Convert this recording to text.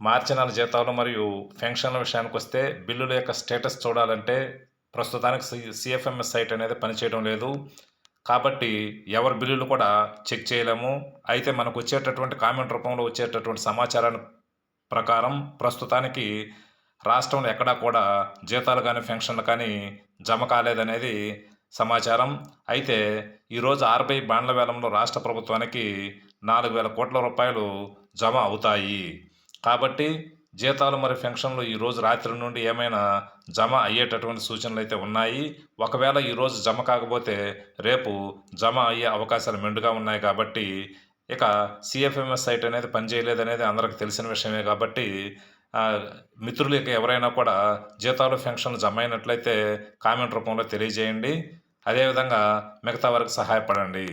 మార్చి నెల జీతాలు మరియు పెన్షన్ల విషయానికి వస్తే బిల్లుల యొక్క స్టేటస్ చూడాలంటే ప్రస్తుతానికి సి సిఎఫ్ఎంఎస్ సైట్ అనేది పనిచేయడం లేదు. కాబట్టి ఎవరి బిల్లులు కూడా చెక్ చేయలేము. అయితే మనకు వచ్చేటటువంటి కామెంట్ రూపంలో వచ్చేటటువంటి సమాచారాన్ని ప్రకారం ప్రస్తుతానికి రాష్ట్రంలో ఎక్కడా కూడా జీతాలు కానీ పెన్షన్లు కానీ జమ కాలేదనేది సమాచారం. అయితే ఈరోజు ఆర్బీఐ బాండ్ల వేలంలో రాష్ట్ర ప్రభుత్వానికి నాలుగు వేల కోట్ల రూపాయలు జమ అవుతాయి. కాబట్టి జీతాలు మరి పెన్షన్లు ఈ రోజు రాత్రి నుండి ఏమైనా జమ అయ్యేటటువంటి సూచనలు అయితే ఉన్నాయి. ఒకవేళ ఈరోజు జమ కాకపోతే రేపు జమ అయ్యే అవకాశాలు మెండుగా ఉన్నాయి కాబట్టి ఇక సిఎఫ్ఎంఎస్ సైట్ అనేది పనిచేయలేదు అనేది అందరికి తెలిసిన విషయమే కాబట్టి మిత్రులు ఇక ఎవరైనా కూడా జీతాలు పెన్షన్లు జమ అయినట్లయితే కామెంట్ రూపంలో తెలియజేయండి. అదేవిధంగా మిగతా వారికి సహాయపడండి.